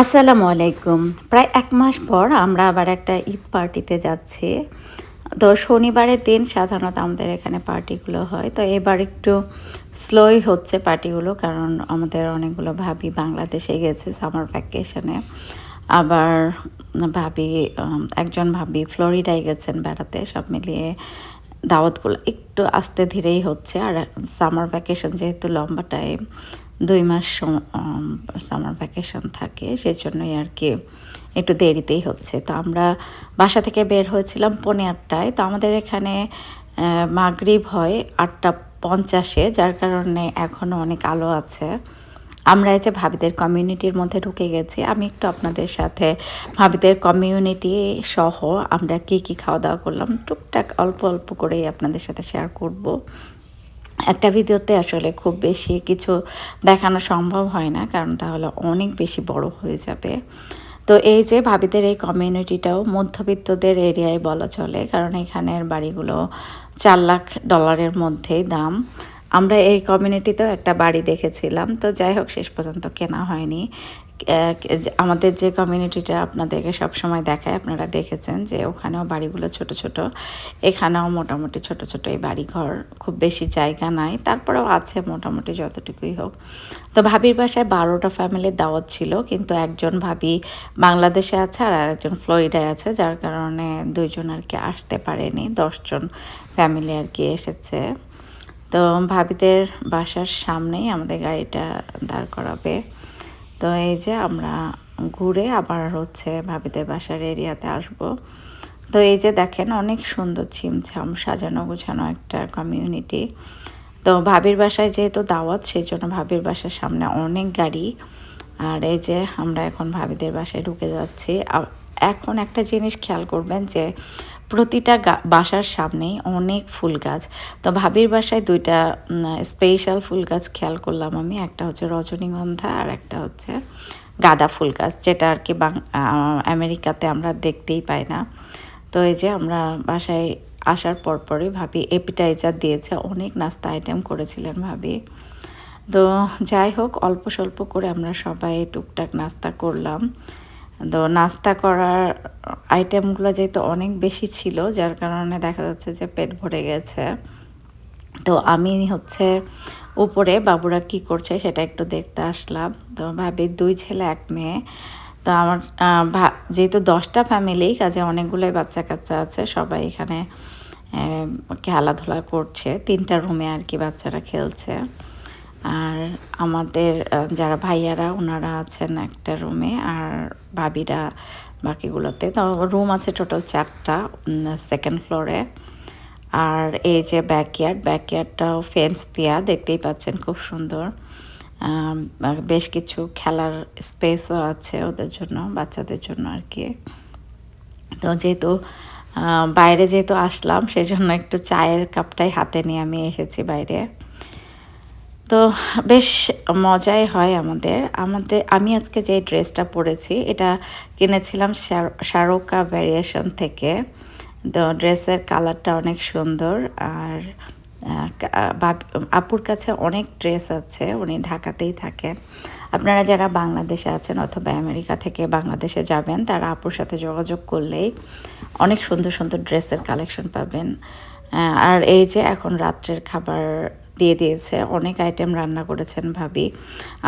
আসসালামু আলাইকুম। প্রায় এক মাস পর আমরা আবার একটা ঈদ পার্টিতে যাচ্ছি। তো শনিবারের দিন সাধারণত আমাদের এখানে পার্টিগুলো হয়। তো এবার একটু স্লোই হচ্ছে পার্টিগুলো কারণ আমাদের অনেকগুলো ভাবি বাংলাদেশে গেছে সামার ভ্যাকেশনে আবার ভাবি একজন ভাবি ফ্লোরিডায় গেছেন বেড়াতে। সব মিলিয়ে দাওয়াতগুলো একটু আস্তে ধীরেই হচ্ছে। আর সামার ভ্যাকেশন যেহেতু লম্বা টাইম দুই মাস সামার ভ্যাকেশন থাকে সেই জন্যই আর কি একটু দেরিতেই হচ্ছে। তো আমরা বাসা থেকে বের হয়েছিলাম পনে আটটায়। তো আমাদের এখানে মাগরিব হয় আটটা পঞ্চাশে, যার কারণে এখনও অনেক আলো আছে। আমরা এই যে ভাবিদের কমিউনিটির মধ্যে ঢুকে গেছি। আমি একটু আপনাদের সাথে ভাবিদের কমিউনিটি সহ আমরা কি কি খাওয়া দাওয়া করলাম, টুকটাক অল্প অল্প করেই আপনাদের সাথে শেয়ার করব। একটা ভিডিওতে আসলে খুব বেশি কিছু দেখানো সম্ভব হয় না, কারণ তাহলে অনেক বেশি বড় হয়ে যাবে। তো এই যে ভাবিদের এই কমিউনিটিটাও মধ্যবিত্তদের এরিয়ায় বলা চলে, কারণ এখানের বাড়িগুলো চার লাখ ডলারের মধ্যেই দাম। আমরা এই কমিউনিটিতেও একটা বাড়ি দেখেছিলাম, তো যাই হোক শেষ পর্যন্ত কেনা হয়নি। আমাদের যে কমিউনিটিটা আপনাদেরকে সবসময় দেখায়, আপনারা দেখেছেন যে ওখানেও বাড়িগুলো ছোট ছোট, এখানেও মোটামুটি ছোট ছোট এই বাড়িঘর, খুব বেশি জায়গা নাই, তারপরেও আছে মোটামুটি যতটুকুই হোক। তো ভাবির বাসায় বারোটা ফ্যামিলির দাওয়াত ছিল, কিন্তু একজন ভাবি বাংলাদেশে আছে আর আরেকজন ফ্লোরিডায় আছে, যার কারণে দুইজন আর কি আসতে পারেনি, দশজন ফ্যামিলি আর কি এসেছে। তো ভাবিদের বাসার সামনেই আমাদের গাড়িটা দাঁড় করাবে। তো এই যে আমরা ঘুরে আবার হচ্ছে ভাবিদের বাসার এরিয়াতে আসব। তো এই যে দেখেন অনেক সুন্দর ছিমছাম সাজানো গোছানো একটা কমিউনিটি তো ভাবির বাসায় যেহেতু দাওয়াত, সেই জন্য ভাবির বাসার সামনে অনেক গাড়ি। আর এই যে আমরা এখন ভাবিদের বাসায় ঢুকে যাচ্ছি। এখন একটা জিনিস খেয়াল করবেন যে প্রতিটা বাসার সামনেই অনেক ফুল গাছ। তো ভাবির বাসায় দুইটা স্পেশাল ফুল গাছ খেয়াল করলাম আমি। একটা হচ্ছে রজনীগন্ধা আর একটা হচ্ছে গাঁদা ফুল গাছ, যেটা আর কি আমেরিকাতে আমরা দেখতেই পাই না। তো এই যে আমরা বাসায় আসার পরপরই ভাবি এপিটাইজার দিয়েছে, অনেক নাস্তা আইটেম করেছিলেন ভাবি। তো যাই হোক, অল্প স্বল্প করে আমরা সবাই টুকটাক নাস্তা করলাম। তো নাস্তা করার আইটেমগুলো যেহেতু অনেক বেশি ছিল, যার কারণে দেখা যাচ্ছে যে পেট ভরে গেছে। তো আমি হচ্ছে উপরে বাবুরা কি করছে সেটা একটু দেখতে আসলাম। তো ভাবি দুই ছেলে, এক মেয়ে। তো আমার যেহেতু দশটা ফ্যামিলি কাজে অনেকগুলোই বাচ্চা কাচ্চা আছে, সবাই এখানে খেলাধুলা করছে। তিনটা রুমে আর কি বাচ্চারা খেলছে। আর আমাদের যারা ভাইয়ারা, ওনারা আছেন একটা রুমে, আর ভাবিরা বাকিগুলোতে। তো রুম আছে টোটাল চারটা সেকেন্ড ফ্লোরে আর এই যে ব্যাকয়ার্ড ব্যাকয়ার্ডটাও ফেন্স দেওয়া দেখতেই পাচ্ছেন খুব সুন্দর। বেশ কিছু খেলার স্পেসও আছে ওদের জন্য, বাচ্চাদের জন্য আর কি। তো যেহেতু বাইরে যেহেতু আসলাম সেই জন্য একটু চায়ের কাপটাই হাতে নিয়ে আমি এসেছি বাইরে। তো বেশ মজাই হয় আমাদের। আমাদের, আমি আজকে যে ড্রেসটা পরেছি, এটা কিনেছিলাম শারোকা ভ্যারিয়েশন থেকে। তো ড্রেসের কালারটা অনেক সুন্দর আর আপুর কাছে অনেক ড্রেস আছে, উনি ঢাকাতেই থাকেন আপনারা যারা বাংলাদেশে আছেন অথবা আমেরিকা থেকে বাংলাদেশে যাবেন, তারা আপুর সাথে যোগাযোগ করলেই অনেক সুন্দর সুন্দর ড্রেসের কালেকশন পাবেন। আর এই যে এখন রাত্রের খাবার দিয়ে দিয়েছে, অনেক আইটেম রান্না করেছেন ভাবি।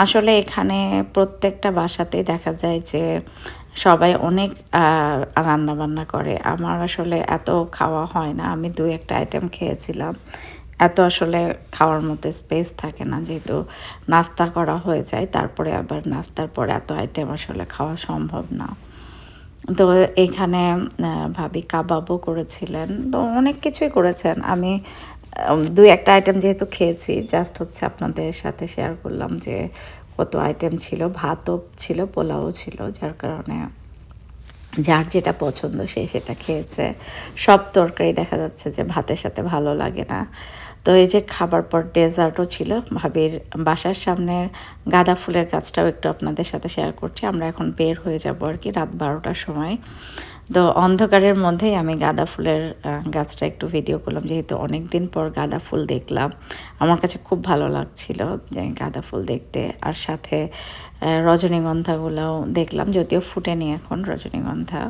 আসলে এখানে প্রত্যেকটা বাসাতেই দেখা যায় যে সবাই অনেক রান্না বান্না করে। আমার আসলে এত খাওয়া হয় না, আমি দুই একটা আইটেম খেয়েছিলাম। এত আসলে খাওয়ার মতো স্পেস থাকে না, যেহেতু নাস্তা করা হয়ে যায়, তারপরে আবার নাস্তার পরে এত আইটেম আসলে খাওয়া সম্ভব না। তো এখানে ভাবি কাবাবও করেছিলেন। তো অনেক কিছুই করেছেন। আমি দুই একটা আইটেম যেহেতু খেয়েছি জাস্ট হচ্ছে আপনাদের সাথে শেয়ার করলাম যে কত আইটেম ছিল। ভাতও ছিল, পোলাও ছিল, যার কারণে যার যেটা পছন্দ সে সেটা খেয়েছে। সব তরকারি দেখা যাচ্ছে যে ভাতের সাথে ভালো লাগে না। তো এই যে খাবার পর ডেজার্টও ছিল, ভাবির বাসার সামনের গাঁদা ফুলের গাছটাও একটু আপনাদের সাথে শেয়ার করছি, আমরা এখন বের হয়ে যাব আর কি রাত বারোটার সময়। তো অন্ধকারের মধ্যেই আমি গাঁদা ফুলের গাছটা একটু ভিডিও করলাম, যেহেতু অনেক দিন পর গাঁদা ফুল দেখলাম। আমার কাছে খুব ভালো লাগছিল যে গাঁদা ফুল দেখতে, আর সাথে রজনীগন্ধাগুলোও দেখলাম, যদিও ফুটেনি এখন রজনীগন্ধা।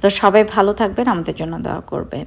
তো সবাই ভালো থাকবেন, আমাদের জন্য দোয়া করবেন।